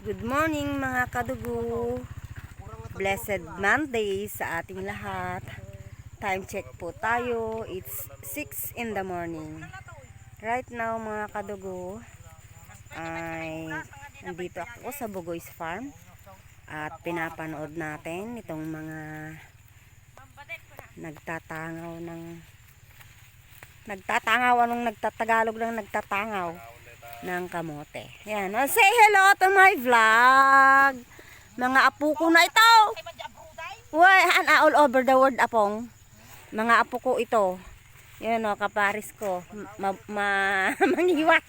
Good morning mga kadugo. Blessed Monday sa ating lahat. Time check po tayo. It's 6 in the morning. Right now mga kadugo ay nandito ako sa Bugoy's Farm at pinapanood natin itong mga nagtatangaw ng nagtatangaw anong nagtatagalog ng nagtatangaw ng kamote. Yan. Oh, say hello to my vlog. Mga apo ko na ito. Uy, an all over the world apong. Mga apo ko ito. Yan o, kaparis ko. Ma, ma, mangiwat.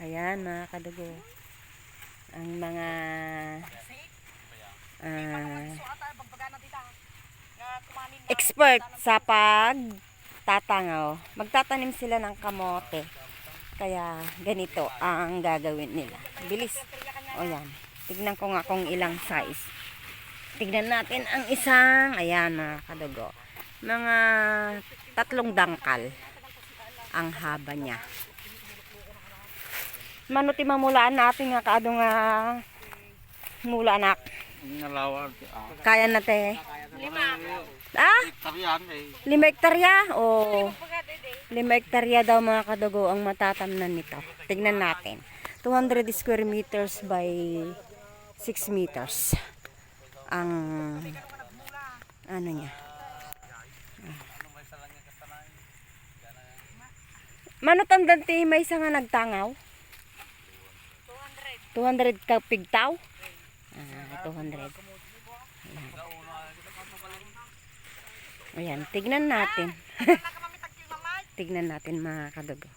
Ayan mga kadugo. Ang mga ah, expert sa pag tatangaw. Magtatanim sila ng kamote. Kaya ganito ang gagawin nila. Bilis. O yan. Tignan ko nga kung ilang size. Tignan natin ang isang, ayan mga kadugo. Mga tatlong dangkal ang haba niya. Manuti mamulaan natin nga kaado nga mula anak. Ngalawag. Ah. Kaya na te. Ah? Tarihan eh. Lima hektarya? O lima hektarya daw mga kadugo ang matatamnan nito. Tignan natin. 200 square meters by 6 meters. Ang ano niya. Ah. Mano tandan ti may isa nga nagtangaw? 200 ka pigtaw? Ah, 200. Ayan. Ayan, tignan natin. tignan natin mga kadugo.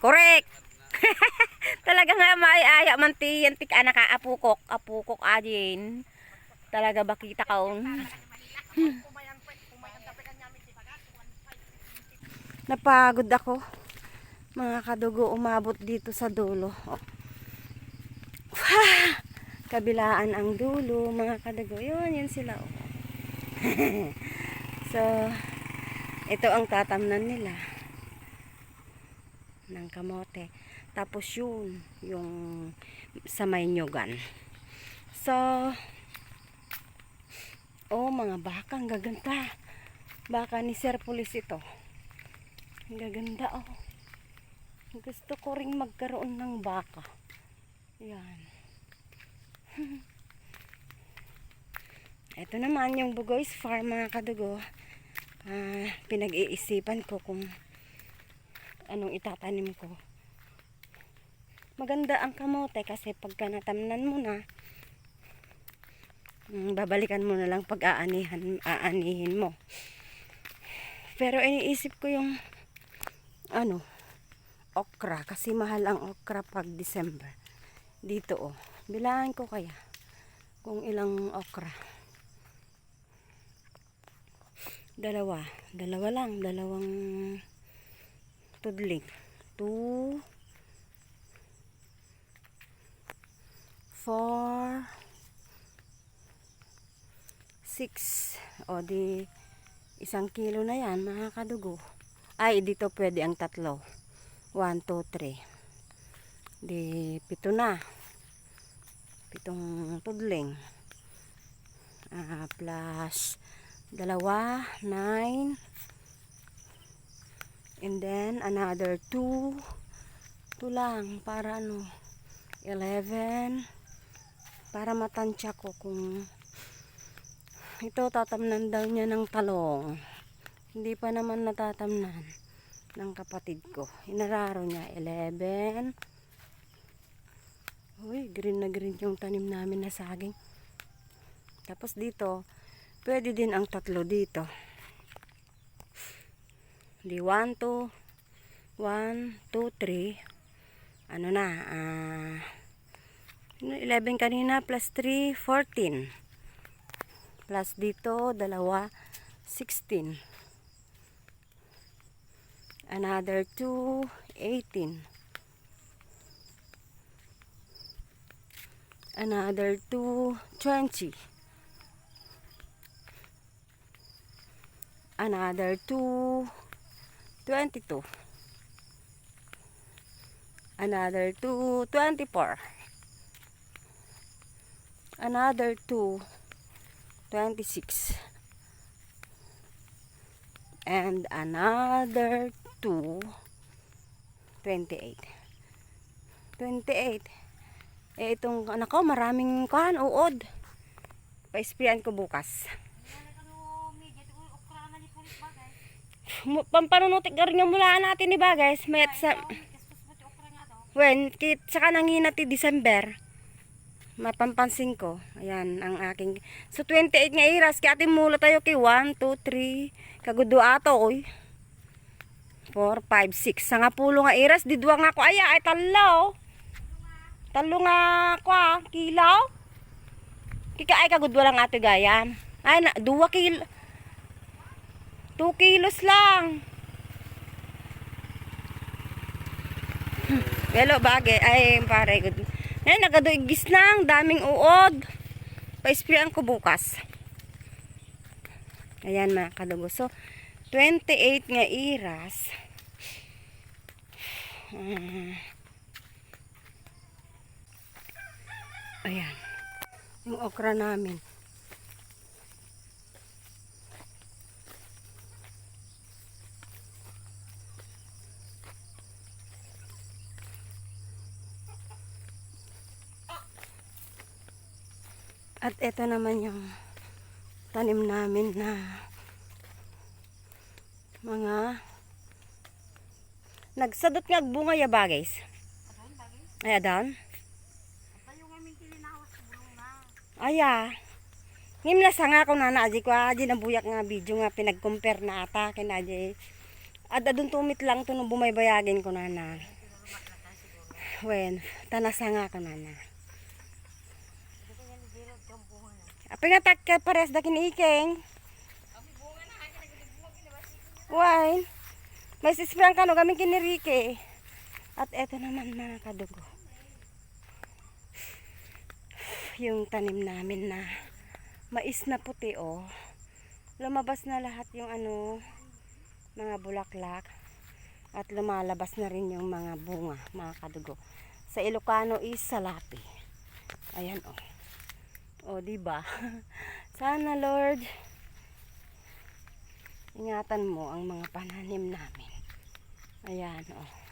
Correct! Talaga nga maiaya man ti yan tik anak ka apukok, apukok adin. Talaga bakita kaon. Tibagat. Napagod ako. Mga kadugo umabot dito sa dulo. Oh. Kabilaan ang dulo, mga kadugo. Yun, yun sila. Oh. so, ito ang tatamnan nila ng kamote. Tapos yun, yung sa may. So, oh, mga baka, ang gaganda. Baka ni Sir Police ito. Ang gaganda, oh. Gusto ko ring magkaroon ng baka. Yan. Ito naman yung Bugoy's Farm, mga kadugo. Ah, pinag-iisipan ko kung anong itatanim ko. Maganda ang kamote kasi pagka natamnan mo na, mm, babalikan mo na lang pag aanihan, aanihin mo. Pero iniisip ko yung ano, okra kasi mahal ang okra pag December. Dito oh. Bilangan ko kaya kung ilang okra. Dalawa. Dalawa lang. Dalawang tudling. Two. Four. Six. O di isang kilo na yan mga kadugo. Ay dito pwede ang tatlo. One, two, three. Di pito na. Pitong tudling. Ah, plus dalawa, nine. And then another two. Two lang para ano, 11. Para matansya ko kung ito tatamnan daw niya ng talong. Hindi pa naman natatamnan ng kapatid ko. Inararo niya 11. Uy, green na green yung tanim namin na saging. Tapos dito, pwede din ang tatlo dito. Di 1, 2, 1, 2, 3. Ano na, ah, 11 kanina plus 3, 14. Plus dito, dalawa, 16. Another 2, 18. Another 2, 20. Another 2, 22. Another 2, 24. Another 2, 26. And another 2, 28. 28. Eh, itong anak ko, maraming kuhan, uod. Pa-sprayan ko bukas. Pampanunutik ka rin yung mulaan natin ni ba guys? Mayat sa... When, kit, saka nangina ti December. Mapampansin ko. Ayan, ang aking... So, 28 nga iras. Kaya ating mula tayo kay 1, 2, 3. Kagudo ato, oy. 4, 5, 6. Sa nga iras. Di duwa nga ko. Ay, ay, talo. Talo nga ko, ah. Kilaw. Kika ay kagudwa lang ato gayam. Ay, na, duwa kilo. 2 kilos lang. Pero bagay, ay pare, good. Ay, nagaduigis na, ang daming uod. Pa-sprayan ko bukas. Ayan mga kadugo. So, 28 nga iras. Ah. Ayan. Yung okra namin. At ito naman yung tanim namin na mga nagsadot nga bunga ya bagay. Ay, adan? Aya. Ngim na sanga ko na na aji ko aji na buyak nga video nga pinag-compare na ata kina aji. Ad adun tumit lang to no bumaybayagin ko na na. Wen, tanasa nga ko na na. Apa nga tak ka pares dakin ikeng? Why? May sisprang ka no gaming kinirike. At eto naman mga kadugo. Yung tanim namin na mais na puti oh. Lumabas na lahat yung ano mga bulaklak at lumalabas na rin yung mga bunga, mga kadugo. Sa Ilocano is salapi. Ayan oh. O, di ba? Sana Lord ingatan mo ang mga pananim namin. Ayan, oh.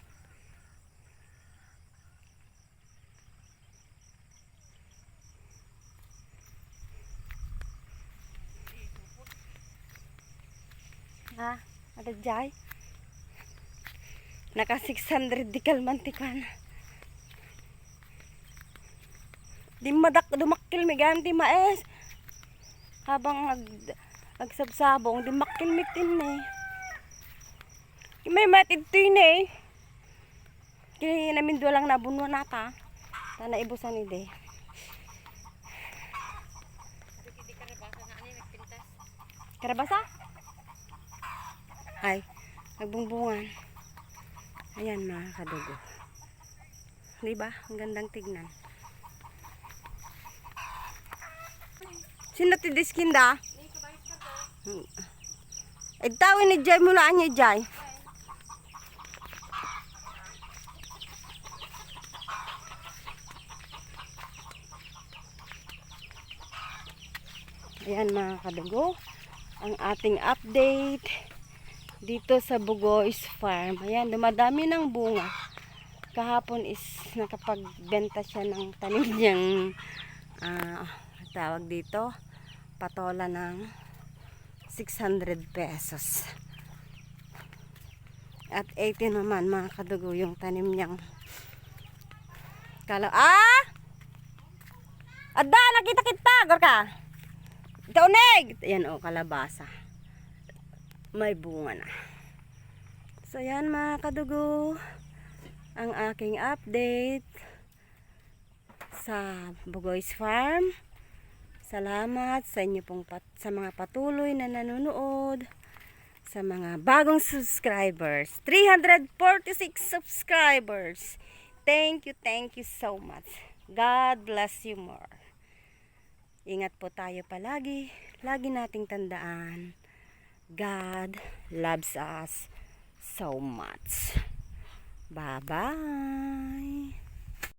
Ha? Ada jay? Naka 600 di kalmantikan. Di madak dumakil mi ganti maes. Habang nag nagsabsabong di makil mitin eh. May matid to yun eh. Kaya namin doon lang nabunwa nata. Tana ibusan ni de. Karabasa? Ay, nagbungbungan. Ayan mga kadugo. Di ba? Ang gandang tignan. Sino ti diskinda? Hmm. Eh, tawin ni Jai mula niya Jai. Ayan mga kadugo. Ang ating update dito sa Bugoy's Farm. Ayan, dumadami ng bunga. Kahapon is nakapagbenta siya ng tanim niyang ah, tawag dito patola ng 600 pesos. At 80 naman mga kadugo yung tanim niyang kala ah! Ada nakita kita gorka. Daunig. Yan oh kalabasa. May bunga na. So yan mga kadugo ang aking update sa Bugoy's Farm. Salamat sa inyo pong pat, sa mga patuloy na nanonood, sa mga bagong subscribers. 346 subscribers. Thank you, thank you so much. God bless you more. Ingat po tayo palagi. Lagi nating tandaan. God loves us so much. Bye-bye.